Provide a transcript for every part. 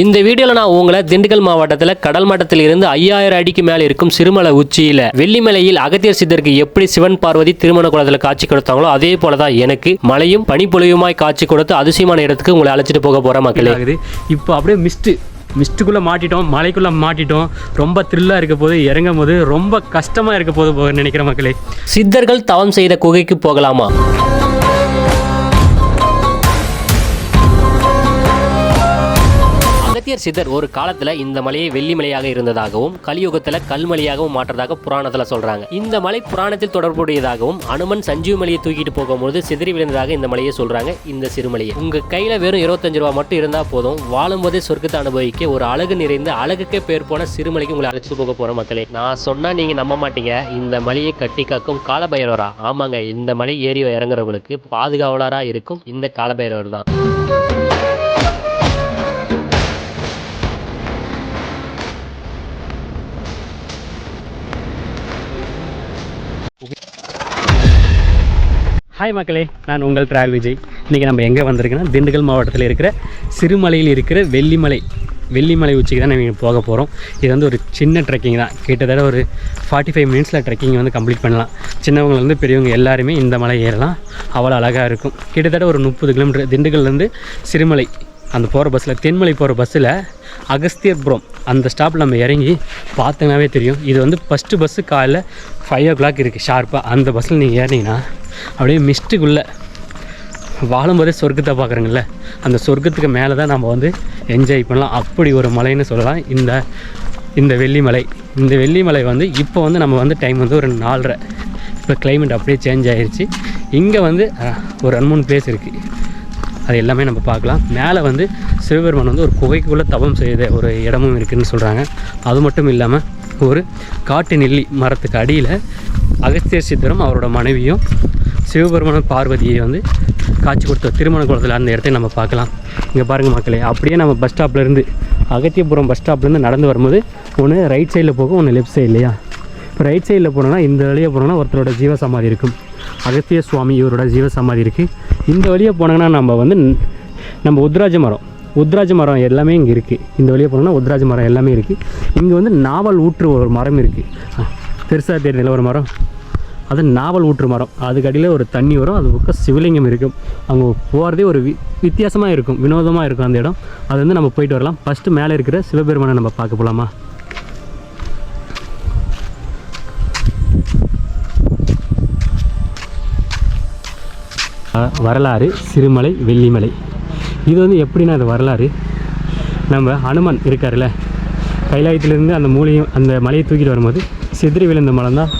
இந்த வீடியோல நான் உங்களை திண்டுக்கல் மாவட்டத்தில் கடல் மட்டத்தில் இருந்து ஐயாயிரம் அடிக்கு மேலே இருக்கும் சிறுமலை உச்சியில வெள்ளிமலையில் அகத்தியர் சித்தருக்கு எப்படி சிவன் பார்வதி திருமண குளத்தில் காட்சி கொடுத்தாங்களோ அதே போல தான் எனக்கு மலையும் பனிப்பொழிவுமாய் காட்சி கொடுத்து அதிசயமான இடத்துக்கு உங்களை அழைச்சிட்டு போக போற மக்களே. இப்போ அப்படியே மிஸ்ட்டு மிஸ்ட்டுக்குள்ளே மாட்டிட்டோம் மலைக்குள்ளே மாட்டிட்டோம். ரொம்ப த்ரில்லாக இருக்க போது இறங்கும் போது ரொம்ப கஷ்டமாக இருக்க போது நினைக்கிற மக்களே. சித்தர்கள் தவம் செய்த குகைக்கு போகலாமா? அகத்தியர் சித்தர் ஒரு காலத்துல இந்த மலையை வெள்ளி மலையாக இருந்ததாகவும் கலியுகத்துல கல்மலையாகவும் மாற்றதாக புராணத்துல சொல்றாங்க. இந்த மலை புராணத்தில் தொடர்புடையதாகவும் அனுமன் சஞ்சீவ மலையை தூக்கிட்டு போகும்போது சிதறி விழுந்ததாக இந்த மலையை சொல்றாங்க இந்த சிறுமலையை. உங்க கையில வெறும் இருபத்தஞ்சு ரூபா மட்டும் இருந்தா போதும் வாழும்போதே சொர்க்கத்தை அனுபவிக்க ஒரு அழகு நிறைந்த அழகுக்கே பேர் போன சிறுமலைக்கு உங்களை அழைச்சிட்டு போக போற மக்களே. நான் சொன்னா நீங்க நம்ப மாட்டீங்க இந்த மலையை கட்டி காக்கும் காலபைரவரா? ஆமாங்க இந்த மலை ஏறி இறங்குறவங்களுக்கு பாதுகாவலரா இருக்கும் இந்த காலபைரவர் தான். ஹாய் மக்களே. நான் உங்கள் டிராவல் விஜய் இன்றைக்கி நம்ம எங்கே வந்திருக்கோன்னா திண்டுக்கல் மாவட்டத்தில் இருக்கிற சிறுமலையில் இருக்கிற வெள்ளிமலை. வெள்ளிமலை உச்சிக்கு தான் நாங்கள் போக போகிறோம் இது வந்து ஒரு சின்ன ட்ரெக்கிங் தான். கிட்டத்தட்ட ஒரு ஃபார்ட்டி ஃபைவ் மினிட்ஸில் ட்ரெக்கிங் வந்து கம்ப்ளீட் பண்ணலாம். சின்னவங்கலேருந்து பெரியவங்க எல்லாருமே இந்த மலை ஏறலாம். அவ்வளோ அழகாக இருக்கும். கிட்டத்தட்ட ஒரு முப்பது கிலோமீட்டர் திண்டுக்கல்லேருந்து சிறுமலை அந்த போகிற பஸ்ஸில் தென்மலை போகிற பஸ்ஸில் அகஸ்தியபுரம். அந்த ஸ்டாப்பில் நம்ம இறங்கி பார்த்தனாவே தெரியும். இது வந்து ஃபஸ்ட்டு பஸ்ஸு காலைல ஃபைவ் ஓ கிளாக் இருக்குது ஷார்ப்பாக அந்த பஸ்ஸில் நீங்கள் ஏறினீங்கன்னா அப்படியே மிஸ்ட்டுக்குள்ளே வாழும்போதே சொர்க்கத்தை பார்க்குறங்கள அந்த சொர்க்கத்துக்கு மேலே தான் நம்ம வந்து என்ஜாய் பண்ணலாம். அப்படி ஒரு மலைன்னு சொல்லலாம். இந்த இந்த வெள்ளிமலை. இந்த வெள்ளிமலை வந்து இப்போ வந்து நம்ம வந்து டைம் வந்து ஒரு நாலரை. இப்போ கிளைமேட் அப்படியே சேஞ்ச் ஆயிருச்சு. இங்கே வந்து ஒரு ரெண்டு மூணு பிளேஸ் இருக்குது அது எல்லாமே நம்ம பார்க்கலாம். மேலே வந்து சிவபெருமான் வந்து ஒரு குகைக்குள்ளே தவம் செய்த ஒரு இடமும் இருக்குதுன்னு சொல்கிறாங்க அது மட்டும் இல்லாமல் ஒரு காட்டு நெல்லி மரத்துக்கு அடியில் அகஸ்தியர் சித்தரும் அவரோட மனைவியும் சிவபெருமான பார்வதியை வந்து காட்சி கொடுத்த திருமண குளத்தில் அந்த இடத்தை நம்ம பார்க்கலாம். இங்கே பாருங்கள் மக்களே அப்படியே நம்ம பஸ் ஸ்டாப்லேருந்து அகத்தியபுரம் பஸ் ஸ்டாப்லேருந்து நடந்து வரும்போது ஒன்று ரைட் சைடில் போகும் ஒன்று லெஃப்ட் சைடு இல்லையா? இப்போ ரைட் சைடில் போனோன்னா இந்த வழியாக போனோன்னா ஒருத்தரோட ஜீவசமாதி இருக்கும். அகத்திய சுவாமி இவரோட ஜீவசமாதி இருக்குது இந்த வழியாக போனாங்கன்னா நம்ம வந்து நம்ம உத்ராஜ மரம். உத்ராஜ மரம் எல்லாமே இங்கே இருக்குது இந்த வழியாக போனோம்னா உத்ராஜ மரம் எல்லாமே இருக்குது இங்கே வந்து நாவல் ஊற்று ஒரு மரம் இருக்குது பெருசாக தெரியல ஒரு மரம்? அது நாவல் ஊற்று மரம். அதுக்கு அடியில் ஒரு தண்ணி வரும். அது பக்கம் சிவலிங்கம் இருக்கும். அங்கே போகிறதே ஒரு வி வித்தியாசமாக இருக்கும். வினோதமாக இருக்கும் அந்த இடம். அது வந்து நம்ம போயிட்டு வரலாம். ஃபஸ்ட்டு மேலே இருக்கிற சிவபெருமானை நம்ம பார்க்க போகலாமா வரலாறு சிறுமலை வெள்ளிமலை. இது வந்து எப்படின்னா அது வரலாறு? நம்ம ஹனுமன் இருக்கார்ல கைலாயத்திலிருந்து அந்த மூலையும் அந்த மலையை தூக்கிட்டு வரும்போது சிதறி விழுந்த மலை தான்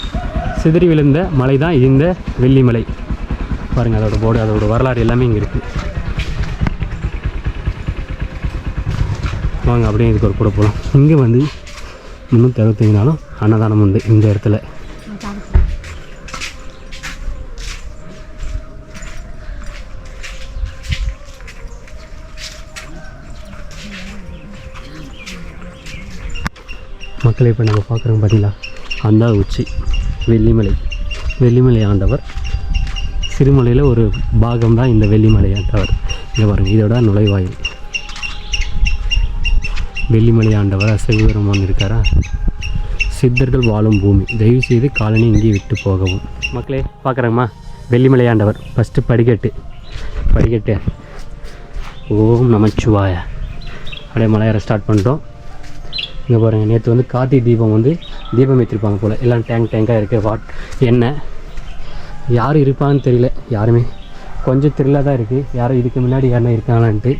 சிதறி விழுந்த மலை தான் இந்த வெள்ளிமலை. பாருங்கள் அதோட போர்டு அதோட வரலாறு எல்லாமே இங்கே இருக்குது வாங்க அப்படியே இதுக்கு ஒரு கூட போகலாம் இங்கே வந்து முந்நூற்றி அறுபத்தஞ்சு நாளும் அன்னதானம் உண்டு இந்த இடத்துல. மக்களை இப்போ நம்ம பார்க்குறோம் பார்த்தீங்களா அந்த உச்சி வெள்ளிமலை. வெள்ளிமலை ஆண்டவர் சிறுமலையில் ஒரு பாகம் தான் இந்த வெள்ளிமலை ஆண்டவர். இங்கே பாருங்கள் இதோட நுழைவாயில். வெள்ளிமலை ஆண்டவர் சிவபெருமான் இருக்காரா சித்தர்கள் வாழும் பூமி. தயவு செய்து காலனி இங்கே விட்டு போகவும். மக்களே பார்க்குறேம்மா. வெள்ளிமலை ஆண்டவர் ஃபஸ்ட்டு படிக்கட்டு. படிக்கட்டு. ஓம் நமச்சிவாய. அப்படியே மலையேற ஸ்டார்ட் பண்ணிட்டோம். இங்கே பாருங்கள் நேற்று வந்து கார்த்திகை தீபம் வந்து தீபம் ஏற்றிருப்பாங்க போல். எல்லாம் டேங்க் டேங்காக இருக்குது வாட் எண்ணெய் யார் இருப்பான்னு தெரியல யாருமே. கொஞ்சம் த்ரில்லாக தான் இருக்குது யாரும் இதுக்கு முன்னாடி யாருன்னா இருக்காங்களான்ட்டு.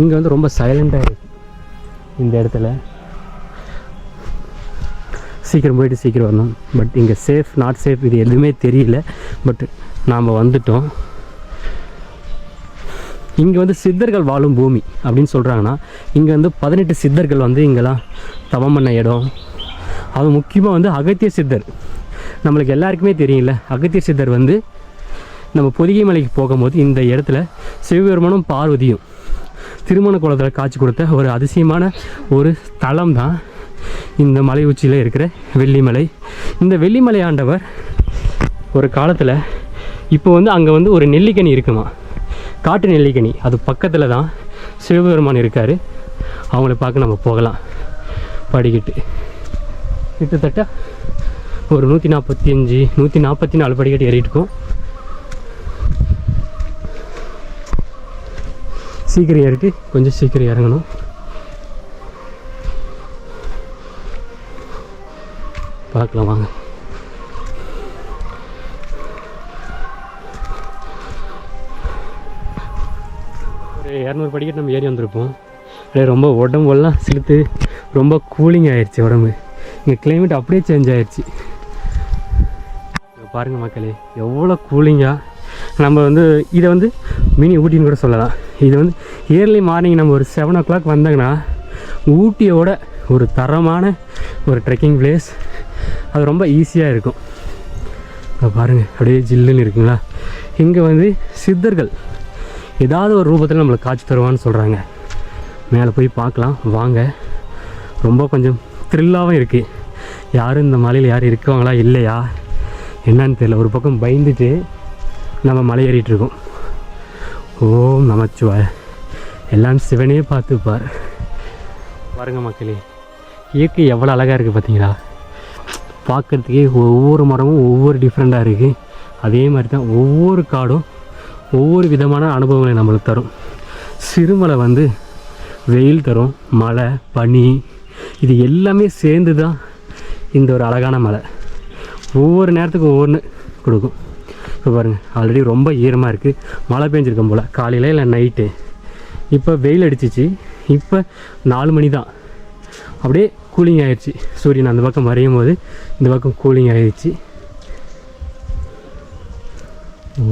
இங்கே வந்து ரொம்ப சைலண்ட்டாக இருக்குது இந்த இடத்துல. சீக்கிரம் போயிட்டு சீக்கிரம் வரணும். பட் இங்கே சேஃப் நாட் சேஃப் இது எதுவுமே தெரியல. பட் நாம் வந்துட்டோம். இங்கே வந்து சித்தர்கள் வாழும் பூமி அப்படின்னு சொல்கிறாங்கன்னா இங்கே வந்து பதினெட்டு சித்தர்கள் வந்து இங்கெல்லாம் தவம் பண்ண இடம். அது முக்கியமாக வந்து அகத்திய சித்தர். நம்மளுக்கு எல்லாருக்குமே தெரியும்ல அகத்திய சித்தர் வந்து நம்ம பொதிகை மலைக்கு போகும்போது இந்த இடத்துல சிவபெருமானும் பார்வதியும் திருமண குளத்தில் காட்சி கொடுத்த ஒரு அதிசயமான ஒரு தளம் தான் இந்த மலை உச்சியில் இருக்கிற வெள்ளிமலை. இந்த வெள்ளிமலை ஆண்டவர் ஒரு காலத்தில் இப்போ வந்து அங்கே வந்து ஒரு நெல்லிக்கனி இருக்குமா? காட்டு நெல்லிக்கனி. அது பக்கத்தில் தான் சிவபெருமான் இருக்கார். அவங்கள பார்க்க நம்ம போகலாம். படிக்கட்டு. கிட்டத்தட்ட ஒரு நூற்றி நாற்பத்தி அஞ்சு நூற்றி நாற்பத்தி நாலு படிக்கட்டு ஏறிட்டு சீக்கிரம் ஏறிட்டு கொஞ்சம் சீக்கிரம் இறங்கணும். பார்க்கலாம் வாங்க. ஒரு இரநூறு படிக்கட்டு நம்ம ஏறி வந்திருப்போம். அப்படியே ரொம்ப உடம்பெல்லாம் சிலுத்து ரொம்ப கூலிங் ஆயிடுச்சு உடம்பு. இங்கே கிளைமேட் அப்படியே சேஞ்ச் ஆயிடுச்சு பாருங்கள் மக்களே எவ்வளோ கூலிங்காக நம்ம வந்து இதை வந்து மினி ஊட்டின்னு கூட சொல்லலாம். இது வந்து இயர்லி மார்னிங் நம்ம ஒரு செவன் ஓ கிளாக் வந்தாங்கன்னா ஊட்டியோட ஒரு தரமான ஒரு ட்ரெக்கிங் பிளேஸ் அது ரொம்ப ஈஸியாக இருக்கும். இங்க பாருங்கள் அப்படியே ஜில்லுன்னு இருக்குங்களா. இங்கே வந்து சித்தர்கள் ஏதாவது ஒரு ரூபத்தில் நம்மளுக்கு காட்சி தருவான்னு சொல்கிறாங்க மேலே போய் பார்க்கலாம். வாங்க. ரொம்ப கொஞ்சம் த்ரில்லாகவும் இருக்குது யாரும் இந்த மலையில் யாரும் இருக்கவங்களா இல்லையா? என்னன்னு தெரியல. ஒரு பக்கம் பயந்துட்டு நம்ம மலை இருக்கோம். ஓம் நமச்சிவாய். எல்லாம் சிவனே பார்த்துப்பார் பாருங்க மக்களே இயற்கை எவ்வளோ அழகாக இருக்குது பார்த்தீங்களா பார்க்குறதுக்கே ஒவ்வொரு மரமும் ஒவ்வொரு டிஃப்ரெண்ட்டாக இருக்குது அதே மாதிரி தான் ஒவ்வொரு காடும் ஒவ்வொரு விதமான அனுபவங்களை நம்மளுக்கு தரும். சிறுமலை வந்து வெயில் தரும் மழை பனி இது எல்லாமே சேர்ந்து தான் இந்த ஒரு அழகான மலை. ஒவ்வொரு நேரத்துக்கும் ஒவ்வொன்று கொடுக்கும். இப்போ பாருங்கள் ஆல்ரெடி ரொம்ப ஈரமாக இருக்குது மழை பெஞ்சிருக்கும் போல். காலையில் இல்லை நைட்டு இப்போ வெயில் அடிச்சிச்சு. இப்போ நாலு மணி தான் அப்படியே கூலிங் ஆகிடுச்சி சூரியன் அந்த பக்கம் மறையும் போது இந்த பக்கம் கூலிங் ஆகிடுச்சி ஓ.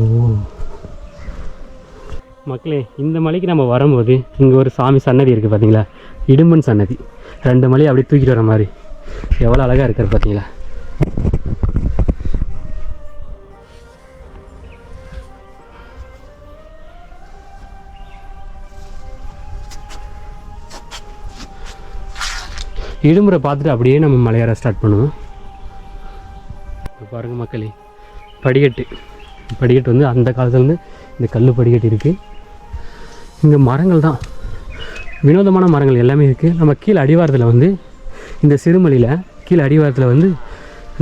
மக்களே இந்த மலைக்கு நம்ம வரும்போது இங்கே ஒரு சாமி சன்னதி இருக்குது பார்த்தீங்களா இடும்பன் சன்னதி. ரெண்டு மலையை அப்படியே தூக்கிட்டு வர மாதிரி. எவ்வளோ அழகாக இருக்கார் பார்த்தீங்களா இடுமுறை பார்த்துட்டு அப்படியே நம்ம மலையேற ஸ்டார்ட் பண்ணுவோம். பாருங்கள் மக்களே படிக்கட்டு. படிக்கட்டு வந்து அந்த காலத்துலேருந்து இந்த கல் படிக்கட்டு இருக்குது இங்கே மரங்கள் தான். வினோதமான மரங்கள் எல்லாமே இருக்குது நம்ம கீழே அடிவாரத்தில் வந்து இந்த சிறுமலையில் கீழே அடிவாரத்தில் வந்து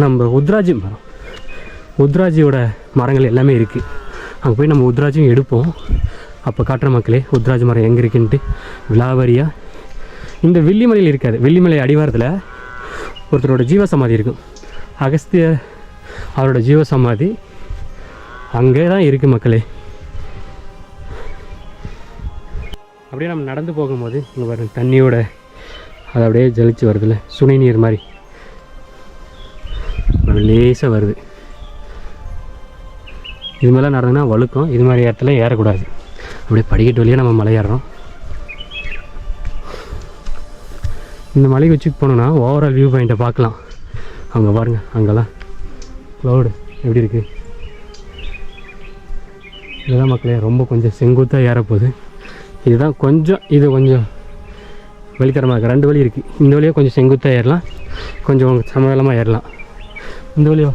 நம்ம உத்ராஜி மரம். உத்ராஜியோட மரங்கள் எல்லாமே இருக்குது அங்கே போய் நம்ம உத்ராஜியும் எடுப்போம். அப்போ காட்டுற மக்களே உத்ராஜ் மரம் எங்கே இருக்குன்ட்டு. விலாவரியாக இந்த வெள்ளிமலையில் இருக்காது. வெள்ளிமலை அடிவாரத்தில் ஒருத்தரோட ஜீவ சமாதி இருக்கும். அகஸ்தியர் அவரோட ஜீவ சமாதி அங்கே தான் இருக்குது மக்களே. அப்படியே நம்ம நடந்து போகும்போது இங்கே பாருங்க தண்ணியோட அது அப்படியே ஜலிச்சு வருதுல்ல சுனை நீர் மாதிரி. லேசாக வருது. இது மாதிரிலாம் நடந்ததுன்னா வழுக்கும் இது மாதிரி இடத்துல ஏறக்கூடாது. அப்படியே படிக்கட்டு வழியாக நம்ம மலை ஏறுறோம் இந்த மலைக்கு உச்சிக்கு போனோம்னா ஓவரால் வியூ பாயிண்ட்டை பார்க்கலாம். அங்கே பாருங்கள் அங்கெல்லாம் க்ளவுடு எப்படி இருக்குது இதெல்லாம் மக்களே ரொம்ப கொஞ்சம் செங்குத்தாக ஏறப்போகுது. இதுதான் கொஞ்சம் இது கொஞ்சம் வழித்தரமாக இருக்குது ரெண்டு வழி இருக்குது இந்த வழியாக கொஞ்சம் செங்குத்தாக ஏறலாம். கொஞ்சம் சமதளமாக ஏறலாம். இந்த வழியா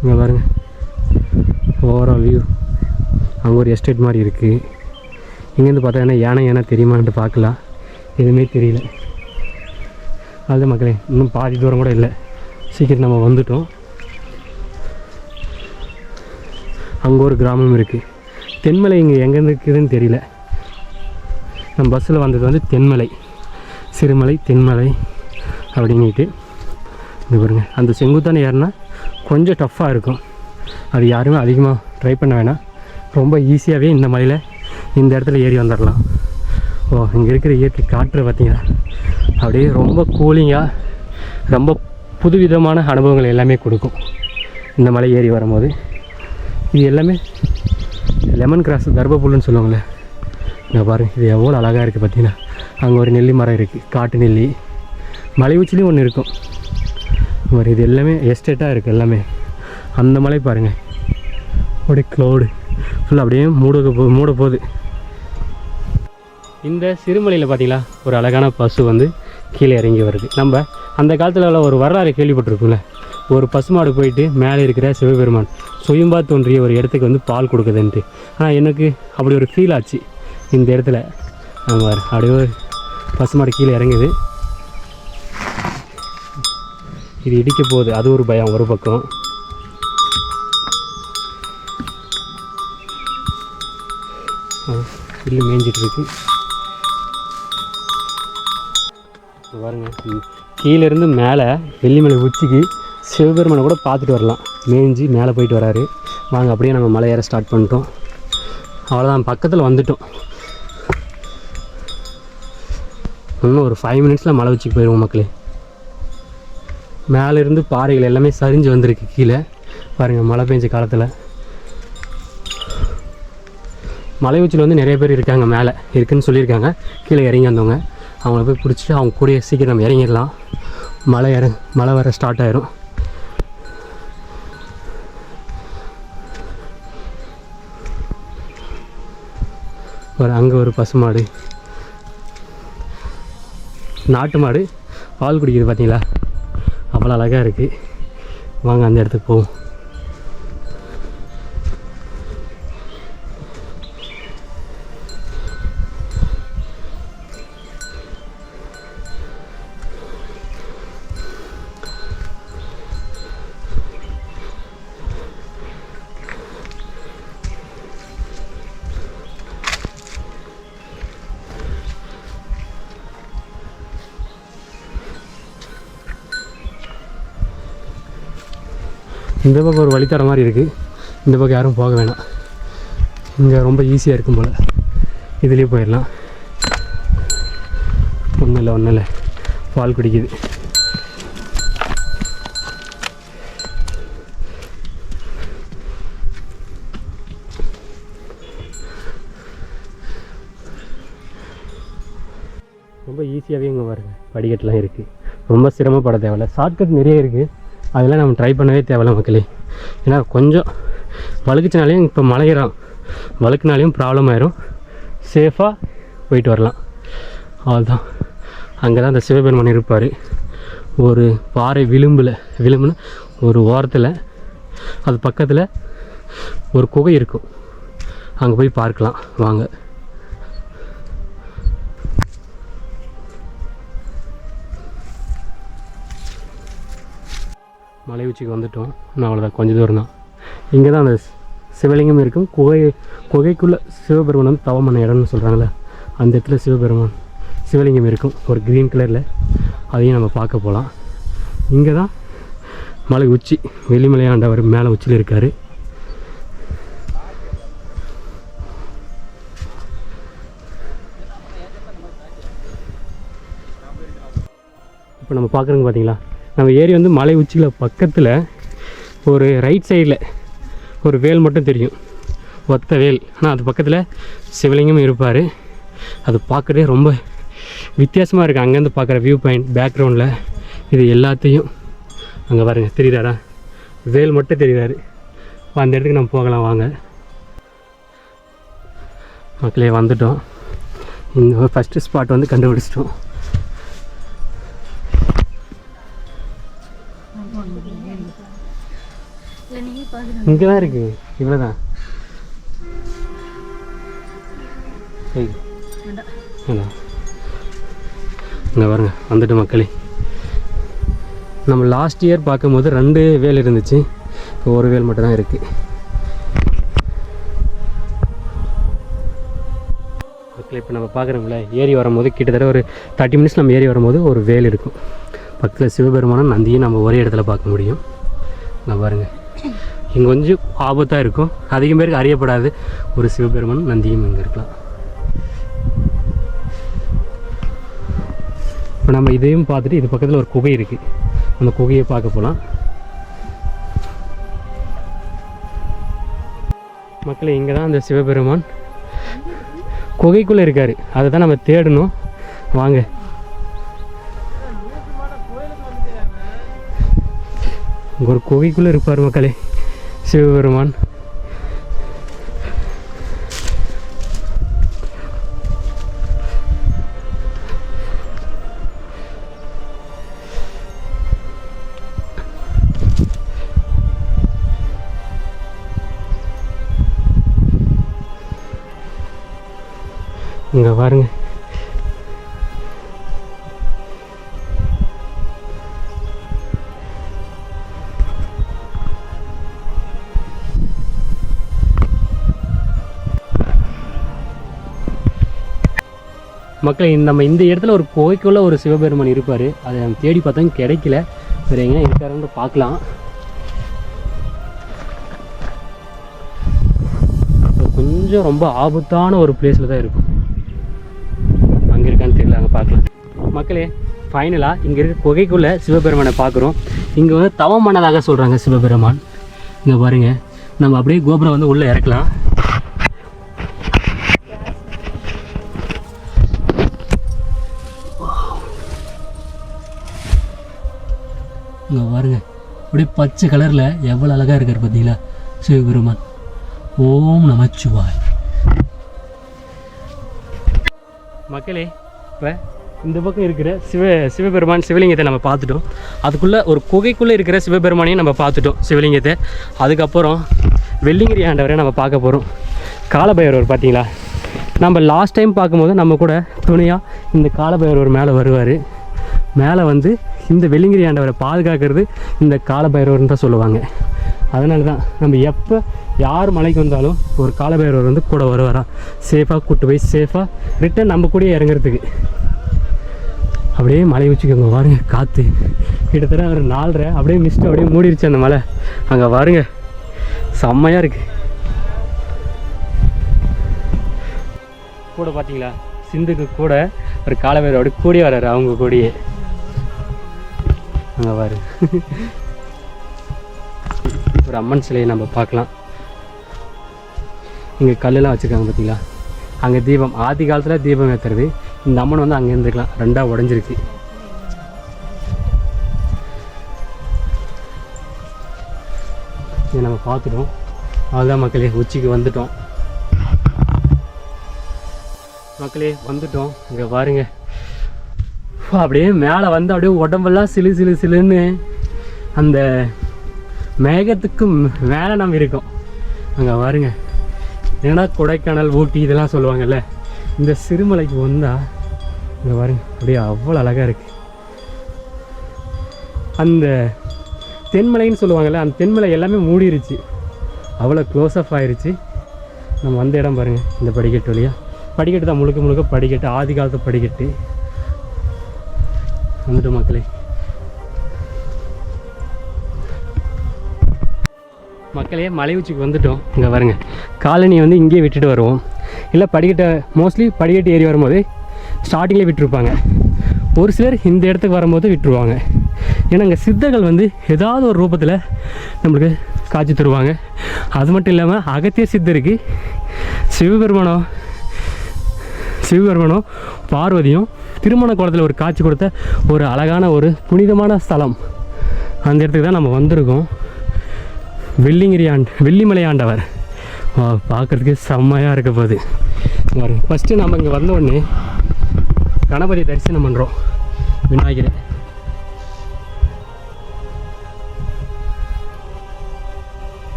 இங்கே பாருங்கள் ஓவரால் வியூ அங்கே ஒரு எஸ்டேட் மாதிரி இருக்குது இங்கேருந்து பார்த்தா என்ன யானை யானை தெரியுமான்ட்டு பார்க்கலாம். எதுவுமே தெரியல. அதுதான் மக்களே இன்னும் பாதி தூரம் கூட இல்லை. சீக்கிரம் நம்ம வந்துட்டோம். அங்கே ஒரு கிராமம் இருக்குது தென்மலை இங்கே எங்கே இருக்குதுன்னு தெரியல. நம்ம பஸ்ஸில் வந்தது வந்து தென்மலை. சிறுமலை தென்மலை அப்படின்னுட்டு. இது பாருங்கள் அந்த செங்குத்தான ஏறுனா கொஞ்சம் டஃப்பாக இருக்கும். அது யாருமே அதிகமாக ட்ரை பண்ண வேணாம். ரொம்ப ஈஸியாகவே இந்த மலையில் இந்த இடத்துல ஏறி வந்துடலாம் ஓ இங்கே இருக்கிற இயற்கை காற்று பார்த்தீங்களா அப்படியே ரொம்ப கூலிங்காக ரொம்ப புதுவிதமான அனுபவங்கள் எல்லாமே கொடுக்கும். இந்த மலை ஏறி வரும்போது. இது எல்லாமே லெமன் கிராஸ் தர்பப்புல்லுன்னு சொல்லுவாங்களே. இங்கே பாருங்கள் இது எவ்வளோ அழகாக இருக்குது பார்த்தீங்கன்னா. அங்கே ஒரு நெல்லி மரம் இருக்குது காட்டு நெல்லி. மலை உச்சிலையும் ஒன்று இருக்கும் ஒரு இது எல்லாமே எஸ்டேட்டாக இருக்குது எல்லாமே. அந்த மலை பாருங்கள் அப்படியே க்ளோடு ஃபுல்லாக அப்படியே மூட போ மூட போகுது. இந்த சிறுமலையில் பார்த்தீங்களா ஒரு அழகான பசு வந்து கீழே இறங்கி வருது. நம்ம அந்த காலத்தில் உள்ள ஒரு வரலாறு கேள்விப்பட்டிருக்கும்ல ஒரு பசுமாடு போயிட்டு மேலே இருக்கிற சிவபெருமான் சுயம்பா தோன்றிய ஒரு இடத்துக்கு வந்து பால் கொடுக்குதுன்ட்டு. ஆனால் எனக்கு அப்படி ஒரு ஃபீல் ஆச்சு. இந்த இடத்துல நம்ம அப்படியே ஒரு பசுமாடு கீழே இறங்குது. இது இடிக்க போகுது. அது ஒரு பயம் ஒரு பக்கம். ஆ, புல்லு மேய்ஞ்சிட்டு இருக்கு. இங்க பாருங்க மேலே வெள்ளிமலை உச்சிக்கு சிவபெருமானை கூட பார்த்துட்டு வரலாம். மேஞ்சி மேலே போயிட்டு வராரு. வாங்க அப்படியே நம்ம மலை ஏற ஸ்டார்ட் பண்ணிட்டோம். அவ்வளோதான் பக்கத்தில் வந்துட்டோம். இன்னும் ஒரு ஃபைவ் மினிட்ஸில் மலை உச்சிக்கு போயிடுவோம் மக்களே. மேலே இருந்து பாறைகள் எல்லாமே சரிஞ்சு வந்திருக்கு கீழே. பாருங்கள் மழை பெஞ்ச காலத்தில். மலை உச்சியில் வந்து நிறைய பேர் இருக்காங்க மேலே. இருக்குன்னு சொல்லியிருக்காங்க. கீழே இறங்கி வந்தவங்க. அவங்கள போய் பிடிச்சிட்டு அவங்க கூடிய சீக்கிரம் நம்ம இறங்கிடலாம். மழை இற மழை வர ஸ்டார்ட் ஆயிரும். ஒரு அங்கே ஒரு பசுமாடு. நாட்டு மாடு பால் குடிக்குது பார்த்தீங்களா அவ்வளோ அழகாக இருக்குது வாங்க அந்த இடத்துக்கு போவோம். இந்த பக்கம் ஒரு வழித்தட மாதிரி இருக்குது இந்த பக்கம் யாரும் போக வேணாம். இங்கே ரொம்ப ஈஸியாக இருக்கும் போல். இதுலேயே போயிடலாம். ஒன்றும் இல்லை ஒன்றும் இல்லை. பால் குடிக்குது. ரொம்ப ஈஸியாகவே இங்கே பாருங்கள் படிக்கட்டுலாம் இருக்குது ரொம்ப சிரமப்பட தேவையில்ல. ஷார்ட்கட் நிறைய இருக்குது அதெல்லாம் நம்ம ட்ரை பண்ணவே தேவையில்ல மக்களே. ஏன்னா கொஞ்சம் வழுக்குச்சினாலையும் இப்போ மலையிறோம் வழுக்குனாலையும் ப்ராப்ளம் ஆயிரும். சேஃபாக போயிட்டு வரலாம். அவ்வளோதான் அங்கே தான் அந்த சிவபெருமான் இருப்பார். ஒரு பாறை விளிம்பில் விளிம்புன்னு ஒரு ஓரத்தில் அது பக்கத்தில் ஒரு குகை இருக்கும். அங்கே போய் பார்க்கலாம். வாங்க. மலை உச்சிக்கு வந்துட்டோம். நான் அவ்வளோதான் கொஞ்சம் தூரம் தான் இங்கே தான் அந்த சிவலிங்கம் இருக்கும். குகை குகைக்குள்ளே சிவபெருமான் வந்து தவம் பண்ண இடம்னு சொல்கிறாங்களே அந்த இடத்துல சிவபெருமான் சிவலிங்கம் இருக்கும். ஒரு க்ரீன் கலரில் அதையும் நம்ம பார்க்க போகலாம் இங்கே தான் மலை உச்சி வெள்ளிமலையாண்டவர் மேலே உச்சியில் இருக்கார். இப்போ நம்ம பார்க்குறோங்க பார்த்தீங்களா நம்ம ஏரி வந்து மலை உச்சியில் பக்கத்தில் ஒரு ரைட் சைடில் ஒரு வேல் மட்டும் தெரியும். ஒத்த வேல். ஆனால் அது பக்கத்தில் சிவலிங்கம் இருப்பார். அது பார்க்கறதே ரொம்ப வித்தியாசமாக இருக்குது அங்கேருந்து பார்க்குற வியூ பாயிண்ட் பேக்ரவுண்டில் இது எல்லாத்தையும் அங்கே பாருங்க தெரியுதாடா? வேல் மட்டும் தெரியுறாரு அந்த இடத்துக்கு நம்ம போகலாம் வாங்க. மக்களே வந்துட்டோம். இந்த ஃபஸ்ட்டு ஸ்பாட் வந்து கண்டுபிடிச்சிட்டோம். இங்கே தான் இருக்குது இவ்வளோ தான் இங்கே பாருங்க வந்துட்டு மக்களே. நம்ம லாஸ்ட் இயர் பார்க்கும்போது ரெண்டு வேல் இருந்துச்சு. இப்போ ஒரு வேல் மட்டும் தான் இருக்குது இப்போ நம்ம பார்க்குறோம்ல ஏறி வரும்போது கிட்டத்தட்ட ஒரு தேர்ட்டி மினிட்ஸ் நம்ம ஏறி வரும்போது ஒரு வேல் இருக்கும். பக்கத்தில் சிவபெருமானும் நந்தியும் நம்ம ஒரே இடத்துல பார்க்க முடியும். நான் பாருங்கள் இங்கே கொஞ்சம் ஆபத்தாக இருக்கும். அதிகம் பேருக்கு அறியப்படாது. ஒரு சிவபெருமான் நந்தியும் இங்கே இருக்கலாம். இப்போ நம்ம இதையும் பார்த்துட்டு இது பக்கத்தில் ஒரு குகை இருக்குது அந்த குகையை பார்க்க போகலாம் மக்களை இங்கே தான் அந்த சிவபெருமான் குகைக்குள்ளே இருக்கார். அதை தான் நம்ம தேடணும். வாங்க. ஒரு குகைக்குள்ளே இருப்பார் மக்களே. சிவபெருமான். இங்கே பாருங்கள் மக்களை இந்த- நம்ம இந்த இடத்துல ஒரு குகைக்குள்ளே ஒரு சிவபெருமான் இருப்பார். அதை நம்ம தேடி பார்த்தா கிடைக்கல. வேறு எங்கே இருக்காருன்னு பார்க்கலாம். கொஞ்சம் ரொம்ப ஆபத்தான ஒரு பிளேஸில் தான் இருக்கும். அங்கே இருக்கான்னு தெரியல அங்கே பார்க்கலாம். மக்களே ஃபைனலாக இங்கே இருக்க குகைக்குள்ளே சிவபெருமானை பார்க்குறோம். இங்கே வந்து தவம் பண்ணதாக சொல்கிறாங்க சிவபெருமான். இங்கே பாருங்கள் நம்ம அப்படியே கோபுரம் வந்து உள்ளே இறக்கலாம். இங்கே பாருங்க. அப்படியே பச்சை கலரில் எவ்வளோ அழகாக இருக்கார் பார்த்தீங்களா? சிவபெருமான். ஓம் நமச்சிவாய். மக்களே இப்போ இந்த பக்கம் இருக்கிற சிவ சிவபெருமான் சிவலிங்கத்தை நம்ம பார்த்துட்டோம். அதுக்குள்ளே ஒரு குகைக்குள்ளே இருக்கிற சிவபெருமானையும் நம்ம பார்த்துட்டோம் சிவலிங்கத்தை. அதுக்கப்புறம் வெள்ளிங்கிரி ஆண்டவரை நம்ம பார்க்க போகிறோம் காலபைரவர் பார்த்தீங்களா? நம்ம லாஸ்ட் டைம் பார்க்கும்போது நம்ம கூட துணையாக இந்த காலபைரவர் மேலே வருவார். மேலே வந்து இந்த வெள்ளிங்கிரி ஆண்டவரை பாதுகாக்கிறது இந்த காலபைரவர்னு தான் சொல்லுவாங்க. அதனால தான் நம்ம எப்போ யார் மலைக்கு வந்தாலும் ஒரு காலபைரவர் வந்து கூட வருவாராம் சேஃபாக கூட்டு போய் சேஃபாக ரிட்டன் நம்ம கூடயே இறங்குறதுக்கு. அப்படியே மலை வச்சுக்கோங்க பாருங்க காற்று கிட்டத்தட்ட ஒரு நாலரை அப்படியே மிஸ்ட்டு அப்படியே மூடிடுச்சு அந்த மலை. அங்கே பாருங்க செம்மையாக இருக்குது கூட பார்த்தீங்களா சிந்துக்கு கூட ஒரு காலபைரவர் அப்படியே கூடியே வர்றாரு அவங்க கூடயே. அங்கே பாரு. ஒரு அம்மன் சிலையை நம்ம பார்க்கலாம். இங்கே கல்லெலாம் வச்சுருக்காங்க பார்த்தீங்களா அங்கே தீபம். ஆதி காலத்தில் தீபம் ஏற்றுறது இந்த அம்மன் வந்து அங்கே இருந்துக்கலாம். ரெண்டாக உடஞ்சிருக்கு. இதை நம்ம பார்த்துட்டோம். அவ்வளோதான் மக்களே. உச்சிக்கு வந்துட்டோம். மக்களே வந்துட்டோம். இங்கே பாருங்க. அப்போ அப்படியே மேலே வந்து அப்படியே உடம்பெல்லாம் சிலு சிலு சிலுன்னு அந்த மேகத்துக்கு மேலே நம்ம இருக்கோம். அங்கே பாருங்க. ஏன்னா கொடைக்கானல் ஊட்டி இதெல்லாம் சொல்லுவாங்கல்ல? இந்த சிறுமலைக்கு வந்தால் இங்கே பாருங்க அப்படியே அவ்வளோ அழகாக இருக்குது அந்த தென்மலைன்னு சொல்லுவாங்கள்ல அந்த தென்மலை எல்லாமே மூடிருச்சு. அவ்வளோ க்ளோஸ் அப் ஆயிருச்சு. நம்ம வந்த இடம் பாருங்கள் இந்த படிக்கட்டு வழியா. படிக்கட்டு தான் முழுக்க முழுக்க படிக்கட்டு ஆதி காலத்து படிக்கட்டு. வந்துட்டோம் மக்களே. மக்களே மலை உச்சிக்கு வந்துட்டோம். இங்கே வருங்க காலனி வந்து இங்கேயே விட்டுட்டு வருவோம். இல்லை படிக்கட்டை மோஸ்ட்லி படிக்கட்டு ஏறி வரும்போது ஸ்டார்டிங்லேயே விட்டுருப்பாங்க. ஒரு சிலர் இந்த இடத்துக்கு வரும்போது விட்டுருவாங்க. ஏன்னா இங்கே சித்தர்கள் வந்து ஏதாவது ஒரு ரூபத்தில் நம்மளுக்கு காட்சி தருவாங்க. அது மட்டும் இல்லாமல் அகத்திய சித்தருக்கு சிவபெருமானம் சிவபெருமானும் பார்வதியும் திருமண குளத்தில் ஒரு காட்சி கொடுத்த ஒரு அழகான ஒரு புனிதமான ஸ்தலம். அந்த இடத்துக்கு தான் நம்ம வந்திருக்கோம். வெள்ளிங்கிரி ஆண்ட் வெள்ளிமலை ஆண்டவர். பார்க்குறதுக்கு செம்மையாக இருக்க போகுது பாருங்க ஃபஸ்ட்டு நம்ம இங்கே வந்த உடனே கணபதி தரிசனம் பண்ணுறோம் விநாயகரை.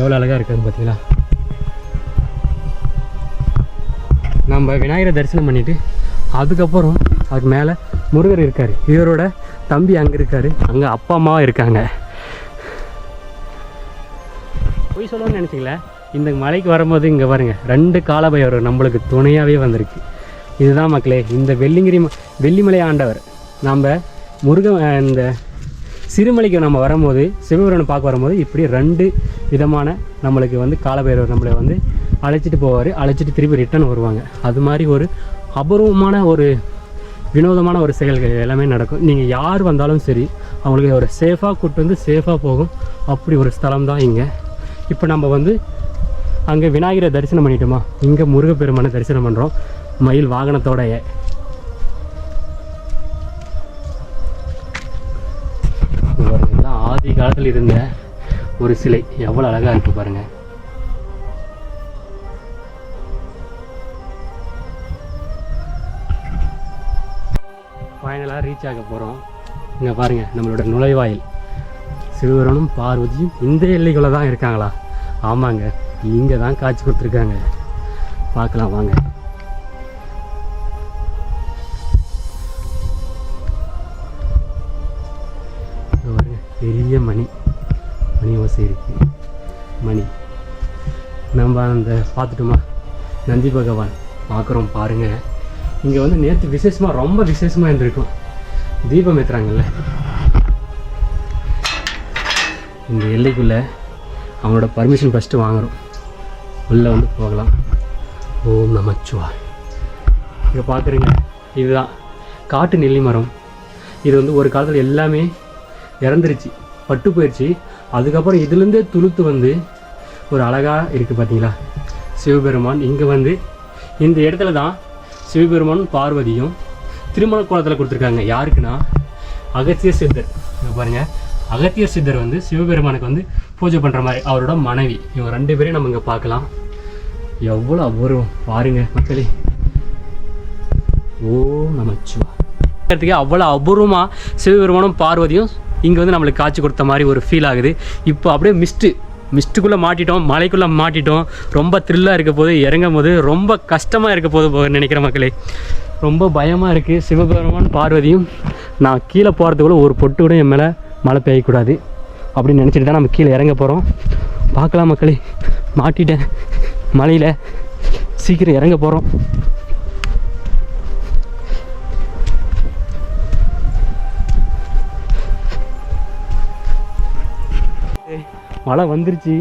எவ்வளோ அழகாக இருக்காது பார்த்தீங்களா நம்ம விநாயகரை தரிசனம் பண்ணிவிட்டு அதுக்கப்புறம் அதுக்கு மேலே முருகர் இருக்கார். இவரோட தம்பி அங்கே இருக்கார். அங்கே அப்பா அம்மாவும் இருக்காங்க. பொய் சொல்லணும்னு நினச்சிங்களே இந்த மலைக்கு வரும்போது இங்கே பாருங்க ரெண்டு காலபைரவர் நம்மளுக்கு துணையாகவே வந்திருக்கு. இதுதான் மக்களே இந்த வெள்ளிங்கிரி ம- வெள்ளிமலை ஆண்டவர். நம்ம முருகன் இந்த சிறுமலைக்கு நம்ம வரும்போது சிவபுரனை பார்க்க வரும்போது இப்படி ரெண்டு விதமான நம்மளுக்கு வந்து காலபைரவர் நம்மளை வந்து அழைச்சிட்டு போவார். அழைச்சிட்டு திருப்பி ரிட்டர்ன் வருவாங்க. அது மாதிரி ஒரு அபூர்வமான ஒரு வினோதமான ஒரு செயல்கள் எல்லாமே நடக்கும். நீங்கள் யார் வந்தாலும் சரி அவங்களுக்கு ஒரு சேஃபாக கூட்டு வந்து சேஃபாக போகும். அப்படி ஒரு ஸ்தலம் தான் இங்கே. இப்போ நம்ம வந்து அங்கே விநாயகரை தரிசனம் பண்ணிட்டோமா? இங்கே முருகப்பெருமானை தரிசனம் பண்ணுறோம் மயில் வாகனத்தோடைய ஆதி காலத்தில் இருந்த ஒரு சிலை. எவ்வளோ அழகாக இருக்குது பாருங்கள் பயங்களாக ரீச் ஆக போகிறோம் இங்கே பாருங்கள் நம்மளோட நுழைவாயில். சிறுவரனும் பார்வதியும் இந்த எல்லைக்குள்ளே தான் இருக்காங்களா? ஆமாங்க இங்கே தான் காட்சி கொடுத்துருக்காங்க. பார்க்கலாம் வாங்க. பெரிய மணி. மணி ஓசை இருக்கு. மணி. நம்ம அந்த பார்த்துட்டோமா? நந்தி பகவான். பார்க்குறோம் பாருங்கள் இங்கே வந்து நேற்று விசேஷமாக ரொம்ப விசேஷமாக இருந்திருக்கும். தீபம் ஏற்றுறாங்கல்ல இந்த எல்லைக்குள்ளே அவங்களோட பர்மிஷன் ஃபஸ்ட்டு வாங்குறோம். உள்ளே வந்து போகலாம். ஓம் நமச்சுவா. இங்கே பார்க்குறீங்க இதுதான். காட்டு நெல்லி மரம் இது வந்து ஒரு காலத்தில் எல்லாமே இறந்துருச்சு பட்டு போயிடுச்சு அதுக்கப்புறம் இதுலேருந்தே துளுத்து வந்து ஒரு அழகாக இருக்குது பார்த்தீங்களா சிவபெருமான் இங்கே வந்து இந்த இடத்துல தான் சிவபெருமானும் பார்வதியும் திருமண கோலத்தில் கொடுத்துருக்காங்க. யாருக்குன்னா? அகத்திய சித்தர். இங்க பாருங்கள் அகத்திய சித்தர் வந்து சிவபெருமானுக்கு வந்து பூஜை பண்ணுற மாதிரி அவரோட மனைவி. இவங்க ரெண்டு பேரையும் நம்ம இங்கே பார்க்கலாம். எவ்வளோ அபூர்வம். பாருங்க மக்களே. ஓ நமச்சிவா. இடத்துக்கு அவ்வளோ அபூர்வமாக சிவபெருமானும் பார்வதியும் இங்கே வந்து நம்மளுக்கு காட்சி கொடுத்த மாதிரி ஒரு ஃபீல் ஆகுது. இப்போ அப்படியே மிஸ்ட்டு மிஸ்ட்டுக்குள்ளே மாட்டிட்டோம் மலைக்குள்ளே மாட்டிட்டோம். ரொம்ப த்ரில்லாக இருக்க போது இறங்கும் போது ரொம்ப கஷ்டமாக இருக்க போது நினைக்கிற மக்களே. ரொம்ப பயமாக இருக்குது சிவபெருமான் பார்வதியும் நான் கீழே போகிறதுக்குள்ளே ஒரு பொட்டு கூட என் மேலே மழை பெய்யக்கூடாது அப்படின்னு நினச்சிட்டு தான் நம்ம கீழே இறங்க போகிறோம் பார்க்கலாம் மக்களே. மாட்டிட்டேன். மலையில் சீக்கிரம் இறங்க போகிறோம் மழை வந்துருச்சு.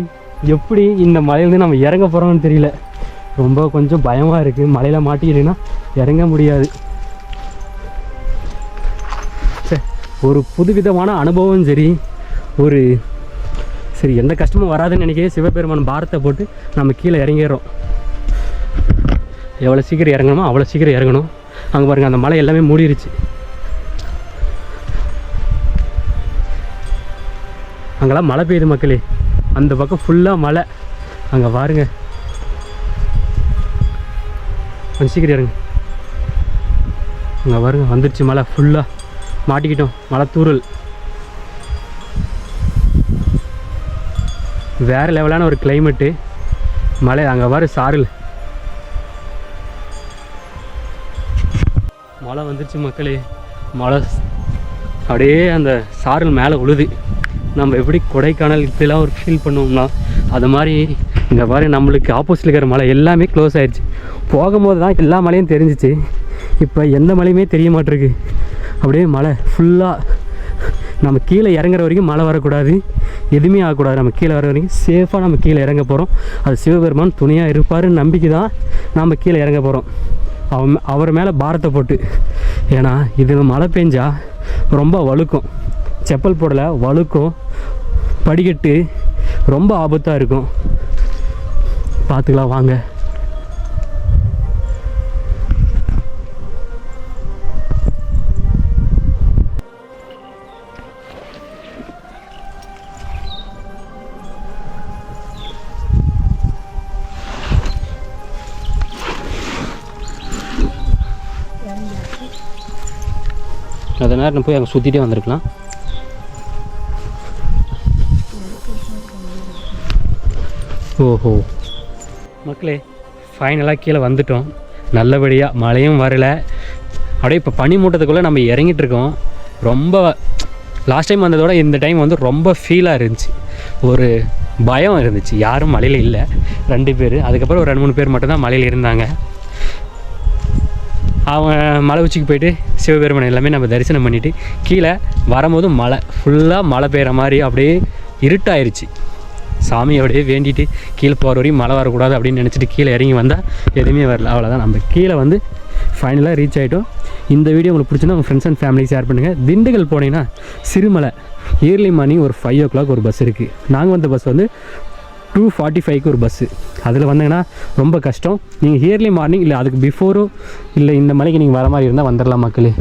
எப்படி இந்த மலையிலேருந்து நம்ம இறங்க போகிறோம்னு தெரியல. ரொம்ப கொஞ்சம் பயமாக இருக்குது மலையில் மாட்டிக்கிட்டீங்கன்னா இறங்க முடியாது. ச்சே, ஒரு புதுவிதமான அனுபவம் சரி. ஒரு சரி எந்த கஷ்டமும் வராதுன்னு நினைக்கிறேன். சிவபெருமான் பாரத்தை போட்டு நம்ம கீழே இறங்கிடுறோம். எவ்வளோ சீக்கிரம் இறங்கணுமோ அவ்வளோ சீக்கிரம் இறங்கணும். அங்கே பாருங்கள் அந்த மலை எல்லாமே மூடிருச்சு. அங்கெல்லாம் மழை பெய்யுது மக்களே. அந்த பக்கம் ஃபுல்லாக மழை. அங்கே பாருங்க. கொஞ்சம் சீக்கிரம் இறங்க அங்கே பாருங்க வந்துருச்சு மழை ஃபுல்லாக மாட்டிக்கிட்டோம். மழை தூறல். வேறு லெவலான ஒரு கிளைமேட்டு மழை அங்கே பாரு சாரல். மழை வந்துருச்சு மக்களே. மழை அப்படியே அந்த சாரல் மேலே உழுது. நம்ம எப்படி கொடைக்கானல் இப்படிலாம் ஒரு ஃபீல் பண்ணுவோம்னா அது மாதிரி இந்த மாதிரி நம்மளுக்கு ஆப்போசிட்டில் இருக்கிற மலை எல்லாமே க்ளோஸ் ஆயிடுச்சு போகும்போது தான் எல்லா மலையும் தெரிஞ்சிச்சு. இப்போ எந்த மலையுமே தெரிய மாட்டிருக்கு. அப்படியே மலை ஃபுல்லாக நம்ம கீழே இறங்குற வரைக்கும் மழை வரக்கூடாது. எதுவுமே ஆகக்கூடாது. நம்ம கீழே வர வரைக்கும் சேஃபாக நம்ம கீழே இறங்க போகிறோம் அது சிவபெருமான் துணையாக இருப்பாருன்னு நம்பிக்கை தான் நம்ம கீழே இறங்க போகிறோம் அவன் அவர் மேலே பாரத்தை போட்டு. ஏன்னா இது மழை பெஞ்சா ரொம்ப வழுக்கும். செப்பல் போடல வழுக்கும். படிக்கட்டு ரொம்ப ஆபத்தாக இருக்கும். பார்த்துக்கலாம் வாங்க. அதனால் நேரம் போய் அங்கே சுற்றிட்டே வந்திருக்கலாம். ஓஹோ. மக்களே ஃபைனலாக கீழே வந்துட்டோம். நல்லபடியாக மழையும் வரல. அப்படியே இப்போ பனி மூட்டத்துக்குள்ளே நம்ம இறங்கிட்டு இருக்கோம். ரொம்ப லாஸ்ட் டைம் வந்ததோட இந்த டைம் வந்து ரொம்ப ஃபீலாக இருந்துச்சு. ஒரு பயம் இருந்துச்சு. யாரும் மலையில் இல்லை. ரெண்டு பேர். அதுக்கப்புறம் ஒரு ரெண்டு மூணு பேர் மட்டும்தான் மலையில் இருந்தாங்க. அவன் மலை உச்சிக்கு போயிட்டு சிவபெருமான் எல்லாமே நம்ம தரிசனம் பண்ணிவிட்டு கீழே வரும்போது மழை. ஃபுல்லாக மழை பெய்கிற மாதிரி அப்படியே இருட்டாயிருச்சு. சாமி அப்படியே வேண்டிட்டு கீழே போகிற வரையும் மழை வரக்கூடாது அப்படின்னு நினச்சிட்டு கீழே இறங்கி வந்தால் எதுவுமே வரல. அவ்வளோதான் நம்ம கீழே வந்து ஃபைனலாக ரீச் ஆகிட்டோம் இந்த வீடியோ உங்களுக்கு பிடிச்சிருந்தா உங்கள் ஃப்ரெண்ட்ஸ் அண்ட் ஃபேமிலி ஷேர் பண்ணுங்கள் திண்டுக்கல் போனீங்கன்னா சிறுமலை இயர்லி மார்னிங் ஒரு ஃபைவ் ஓ கிளாக் ஒரு பஸ் இருக்குது நாங்கள் வந்த பஸ் வந்து டூ ஃபார்ட்டி ஃபைவ்க்கு ஒரு பஸ்ஸு அதில் வந்தீங்கன்னா ரொம்ப கஷ்டம். நீங்கள் இயர்லி மார்னிங் இல்லை அதுக்கு பிஃபோரோ இல்லை இந்த மலைக்கு நீங்கள் வர மாதிரி இருந்தால் வந்துடலாம் மக்களே.